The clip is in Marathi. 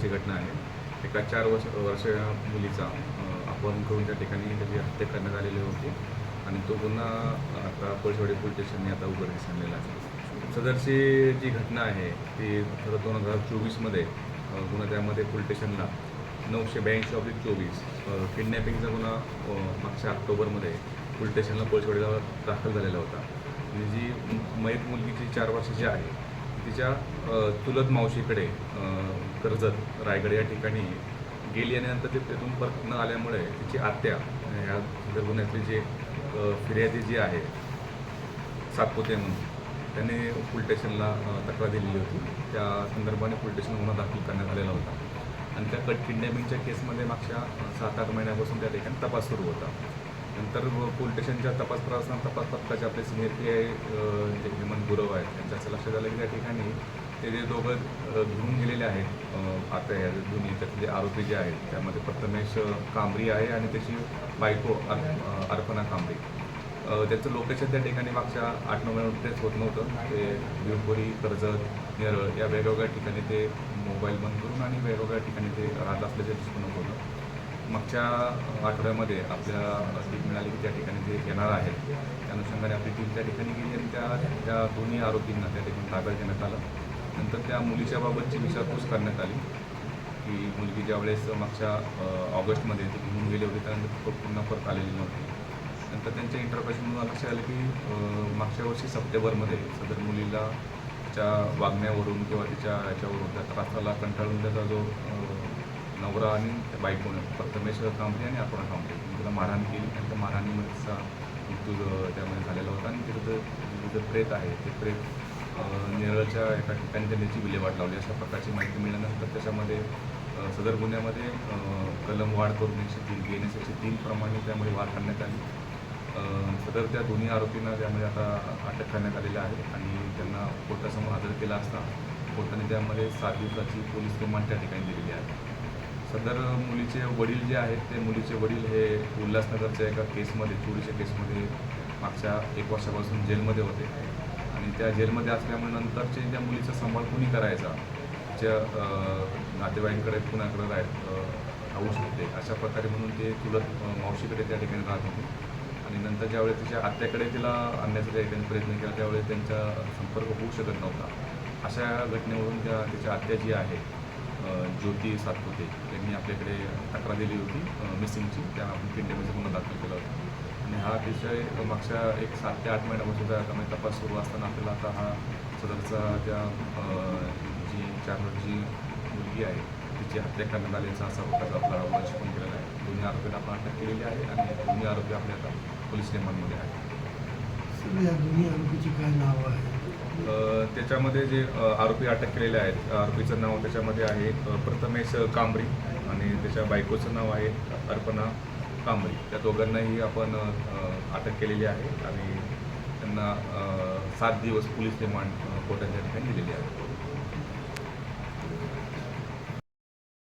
महत्त्वाची घटना आहे. एका चार वर्ष वर्ष मुलीचा अपहरण करून त्या ठिकाणी त्याची हत्या करण्यात आलेली होती. आणि तो गुन्हा आता पळसवाडी पोलीस स्टेशनने आता उघडकीस आणलेला आहे. सदरची जी घटना आहे ती खरं दोन हजार चोवीसमध्ये गुन्हा त्यामध्ये पोलीस स्टेशनला नऊशे ब्याऐंशी ऑब्लिक चोवीस किडनॅपिंगचा गुन्हा मागच्या ऑक्टोबरमध्ये पोलीस स्टेशनला पळसवाडीला दाखल झालेला होता. आणि जी मयत मुलगी जी चार वर्षाची आहे तिच्या तुलत चुलत मावशीकडे कर्जत रायगड या ठिकाणी गेली आणि नंतर ते तिथून परत न आल्यामुळे तिची आत्या ह्या सदर गुन्ह्यातली जे फिर्यादी जी आहे सातपुते म्हणून त्यांनी पोलीस स्टेशनला तक्रार दिलेली होती. त्या संदर्भाने पोलीस स्टेशन गुन्हा दाखल करण्यात आलेला होता. आणि त्या कट किडनॅपिंगच्या केसमध्ये मागच्या सात आठ महिन्यापासून त्या ठिकाणी तपास सुरू होता. नंतर पोलीस स्टेशनच्या तपास करत तपास पथकाचे आपले सिनियर पी आय जे हेमंत गुरव आहेत त्यांच्या असं लक्षात आलं की त्या ठिकाणी ते जे दोघं घेऊन गेलेले आहेत आता या दोन्ही त्यातले आरोपी जे आहेत त्यामध्ये प्रथमेश कांबरी आहे आणि त्याची बायको अर् अर्पणा कांबरी. त्याचं लोकेशन त्या ठिकाणी मागच्या आठ नऊ महिन्यात होत नव्हतं. ते भिवपुरी कर्जत नेरळ या वेगवेगळ्या ठिकाणी ते मोबाईल बंद करून आणि वेगवेगळ्या ठिकाणी ते राहत असल्याचे दिसून होतं. मागच्या आठवड्यामध्ये आपल्या टीम मिळाली की त्या ठिकाणी जे येणार आहेत त्या अनुषंगाने आपली टीम त्या ठिकाणी गेली आणि त्या त्या दोन्ही आरोपींना त्या ठिकाणी ताब्यात घेण्यात आलं. नंतर त्या मुलीच्या बाबतची विचारपूस करण्यात आली. की मुलगी ज्यावेळेस मागच्या ऑगस्टमध्ये ती घेऊन गेली होती त्यानंतर पुन्हा परत आलेली नव्हती. नंतर त्यांच्या इंटरप्रेशनमधून लक्षात आलं की मागच्या वर्षी सप्टेंबरमध्ये सदर मुलीला तिच्या वागण्यावरून किंवा तिच्या याच्यावरून त्या त्रासाला कंटाळून त्याचा जो नवरा आणि बायकोनं बायकोने प्रथमेश कांबरे आणि अर्पणा कांबरे तिला मारहाण केली आणि त्या मारहाणीमध्ये मृत्यू त्यामध्ये झालेला होता. आणि तिथं जे- प्रेत आहे ते प्रेत नेरळच्या एका ठिकाणी त्यांनी विल्हेवाट लावली. अशा प्रकारची माहिती मिळाल्यानंतर त्याच्यामध्ये सदर गुन्ह्यामध्ये कलम वाढ करून एकशे तीन बी एन एस एकशे तीन प्रमाणे त्यामध्ये वाढ करण्यात आली. सदर त्या दोन्ही आरोपींना त्यामध्ये आता अटक करण्यात आलेली आहे आणि त्यांना कोर्टासमोर हजर केला असता कोर्टाने त्यामध्ये सात दिवसाची पोलीस रिमांड त्या ठिकाणी दिलेली आहे. सदर मुलीचे वडील जे आहेत ते मुलीचे वडील हे उल्हासनगरच्या एका केसमध्ये चोरीच्या केसमध्ये मागच्या एक वर्षापासून जेलमध्ये होते. आणि त्या जेलमध्ये असल्यामुळे नंतरचे त्या मुलीचा सांभाळ कुणी करायचा? ज्या नातेवाईकांकडे कुणाकडे राह राहू शकते अशा प्रकारे म्हणून ते चुलत मावशीकडे त्या ठिकाणी राहत होते. आणि नंतर ज्यावेळेस तिच्या आत्याकडे तिला आणण्याचा त्या ठिकाणी प्रयत्न केला त्यावेळेस त्यांचा संपर्क होऊ शकत नव्हता. अशा घटनेवरून त्या तिच्या आत्या जी आहे ज्योती सातपुते त्यांनी आपल्याकडे तक्रार दिली होती मिसिंगची. त्या आपण किडनॅपिंगचा गुन्हा दाखल केला होता. आणि हा अतिशय मागच्या एक सात ते आठ महिन्यापासून त्या त्यामुळे तपास सुरू असताना आपल्याला आता हा सदरचा त्या जी चार जी मुलगी आहे तिची हत्या करण्यात आल्याचा असा प्रकार आपला उल्लेख पण केलेला आहे. दोन्ही आरोपीला आपण अटक केलेली आहे आणि दोन्ही आरोपी आपल्या आता पोलीस रिमांडमध्ये आहेत. सर या दोन्ही आरोपीची काय नावं आहे? त्याच्यामध्ये जे आरोपी अटक केलेले आहेत आरोपीचं नाव त्याच्यामध्ये आहे प्रथमेश कांबरी आणि त्याच्या बायकोचं नाव आहे अर्पणा कांबरी. त्या दोघांनाही आपण अटक केलेली आहे आणि त्यांना सात दिवस पोलीस रिमांड कोर्टाच्या ठिकाणी दिलेली आहे.